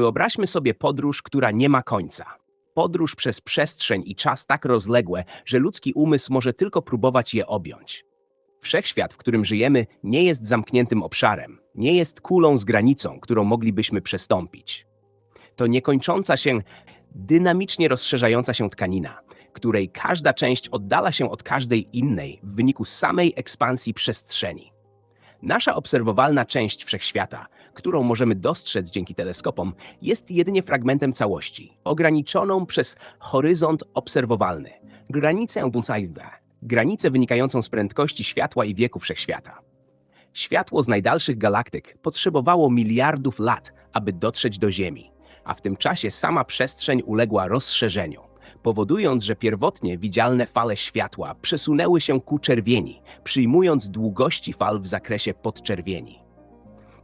Wyobraźmy sobie podróż, która nie ma końca. Podróż przez przestrzeń i czas tak rozległe, że ludzki umysł może tylko próbować je objąć. Wszechświat, w którym żyjemy, nie jest zamkniętym obszarem, nie jest kulą z granicą, którą moglibyśmy przestąpić. To niekończąca się, dynamicznie rozszerzająca się tkanina, której każda część oddala się od każdej innej w wyniku samej ekspansji przestrzeni. Nasza obserwowalna część wszechświata, którą możemy dostrzec dzięki teleskopom, jest jedynie fragmentem całości, ograniczoną przez horyzont obserwowalny, granicę Bunsaida, granicę wynikającą z prędkości światła i wieku wszechświata. Światło z najdalszych galaktyk potrzebowało miliardów lat, aby dotrzeć do Ziemi, a w tym czasie sama przestrzeń uległa rozszerzeniu, powodując, że pierwotnie widzialne fale światła przesunęły się ku czerwieni, przyjmując długości fal w zakresie podczerwieni.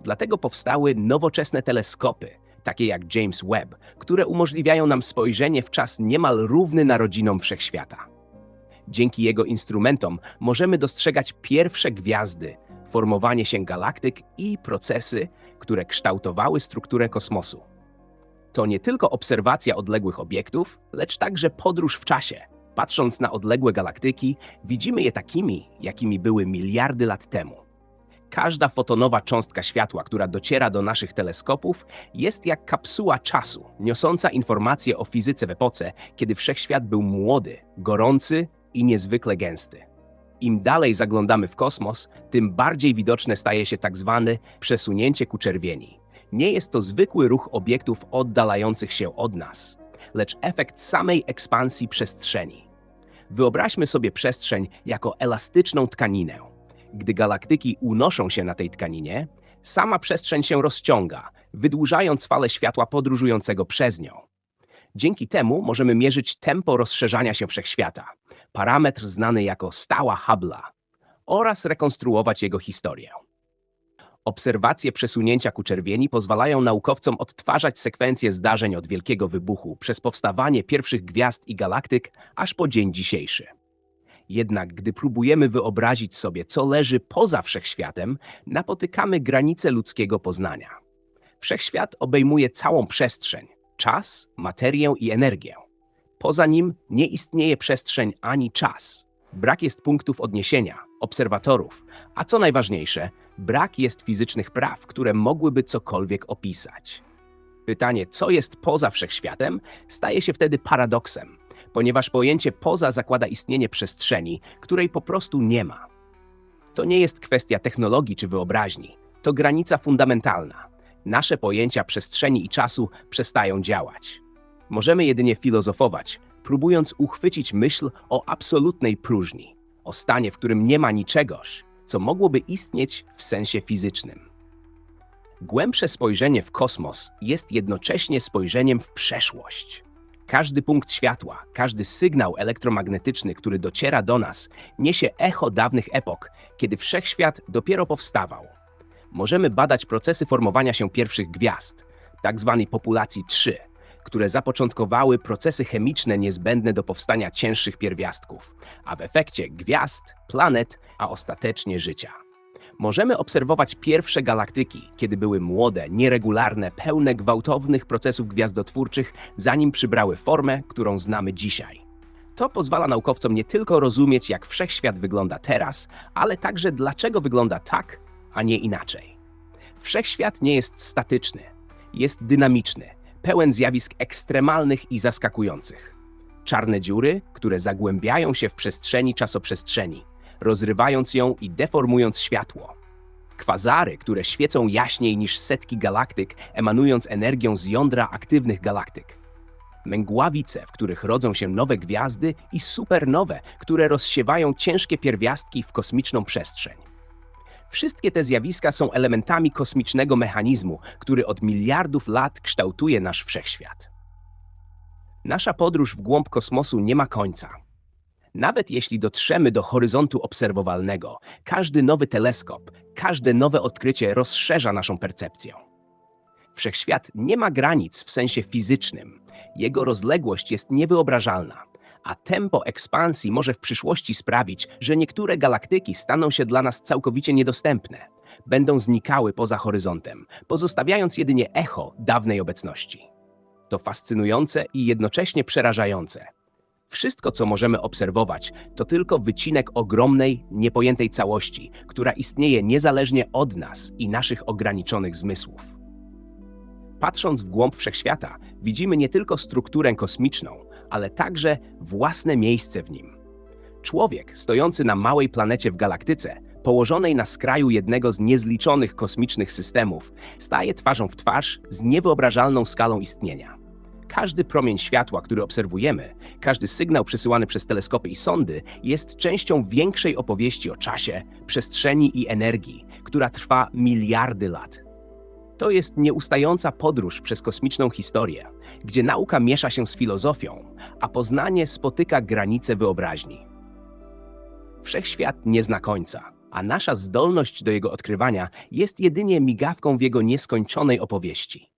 Dlatego powstały nowoczesne teleskopy, takie jak James Webb, które umożliwiają nam spojrzenie w czas niemal równy narodzinom wszechświata. Dzięki jego instrumentom możemy dostrzegać pierwsze gwiazdy, formowanie się galaktyk i procesy, które kształtowały strukturę kosmosu. To nie tylko obserwacja odległych obiektów, lecz także podróż w czasie. Patrząc na odległe galaktyki, widzimy je takimi, jakimi były miliardy lat temu. Każda fotonowa cząstka światła, która dociera do naszych teleskopów, jest jak kapsuła czasu, niosąca informacje o fizyce w epoce, kiedy wszechświat był młody, gorący i niezwykle gęsty. Im dalej zaglądamy w kosmos, tym bardziej widoczne staje się tak zwane przesunięcie ku czerwieni. Nie jest to zwykły ruch obiektów oddalających się od nas, lecz efekt samej ekspansji przestrzeni. Wyobraźmy sobie przestrzeń jako elastyczną tkaninę. Gdy galaktyki unoszą się na tej tkaninie, sama przestrzeń się rozciąga, wydłużając falę światła podróżującego przez nią. Dzięki temu możemy mierzyć tempo rozszerzania się wszechświata, parametr znany jako stała Hubble'a, oraz rekonstruować jego historię. Obserwacje przesunięcia ku czerwieni pozwalają naukowcom odtwarzać sekwencje zdarzeń od Wielkiego Wybuchu przez powstawanie pierwszych gwiazd i galaktyk aż po dzień dzisiejszy. Jednak gdy próbujemy wyobrazić sobie, co leży poza wszechświatem, napotykamy granice ludzkiego poznania. Wszechświat obejmuje całą przestrzeń, czas, materię i energię. Poza nim nie istnieje przestrzeń ani czas. Brak jest punktów odniesienia, obserwatorów, a co najważniejsze, brak jest fizycznych praw, które mogłyby cokolwiek opisać. Pytanie, co jest poza wszechświatem, staje się wtedy paradoksem, ponieważ pojęcie poza zakłada istnienie przestrzeni, której po prostu nie ma. To nie jest kwestia technologii czy wyobraźni, to granica fundamentalna. Nasze pojęcia przestrzeni i czasu przestają działać. Możemy jedynie filozofować, próbując uchwycić myśl o absolutnej próżni, o stanie, w którym nie ma niczegoś, co mogłoby istnieć w sensie fizycznym. Głębsze spojrzenie w kosmos jest jednocześnie spojrzeniem w przeszłość. Każdy punkt światła, każdy sygnał elektromagnetyczny, który dociera do nas, niesie echo dawnych epok, kiedy wszechświat dopiero powstawał. Możemy badać procesy formowania się pierwszych gwiazd, tzw. populacji 3, które zapoczątkowały procesy chemiczne niezbędne do powstania cięższych pierwiastków, a w efekcie gwiazd, planet, a ostatecznie życia. Możemy obserwować pierwsze galaktyki, kiedy były młode, nieregularne, pełne gwałtownych procesów gwiazdotwórczych, zanim przybrały formę, którą znamy dzisiaj. To pozwala naukowcom nie tylko rozumieć, jak wszechświat wygląda teraz, ale także dlaczego wygląda tak, a nie inaczej. Wszechświat nie jest statyczny, jest dynamiczny, pełen zjawisk ekstremalnych i zaskakujących. Czarne dziury, które zagłębiają się w przestrzeni czasoprzestrzeni, rozrywając ją i deformując światło. Kwazary, które świecą jaśniej niż setki galaktyk, emanując energią z jądra aktywnych galaktyk. Męgławice, w których rodzą się nowe gwiazdy i supernowe, które rozsiewają ciężkie pierwiastki w kosmiczną przestrzeń. Wszystkie te zjawiska są elementami kosmicznego mechanizmu, który od miliardów lat kształtuje nasz wszechświat. Nasza podróż w głąb kosmosu nie ma końca. Nawet jeśli dotrzemy do horyzontu obserwowalnego, każdy nowy teleskop, każde nowe odkrycie rozszerza naszą percepcję. Wszechświat nie ma granic w sensie fizycznym. Jego rozległość jest niewyobrażalna, a tempo ekspansji może w przyszłości sprawić, że niektóre galaktyki staną się dla nas całkowicie niedostępne. będą znikały poza horyzontem, pozostawiając jedynie echo dawnej obecności. To fascynujące i jednocześnie przerażające. Wszystko, co możemy obserwować, to tylko wycinek ogromnej, niepojętej całości, która istnieje niezależnie od nas i naszych ograniczonych zmysłów. Patrząc w głąb wszechświata, widzimy nie tylko strukturę kosmiczną, ale także własne miejsce w nim. Człowiek, stojący na małej planecie w galaktyce, położonej na skraju jednego z niezliczonych kosmicznych systemów, staje twarzą w twarz z niewyobrażalną skalą istnienia. Każdy promień światła, który obserwujemy, każdy sygnał przesyłany przez teleskopy i sondy jest częścią większej opowieści o czasie, przestrzeni i energii, która trwa miliardy lat. To jest nieustająca podróż przez kosmiczną historię, gdzie nauka miesza się z filozofią, a poznanie spotyka granice wyobraźni. Wszechświat nie zna końca, a nasza zdolność do jego odkrywania jest jedynie migawką w jego nieskończonej opowieści.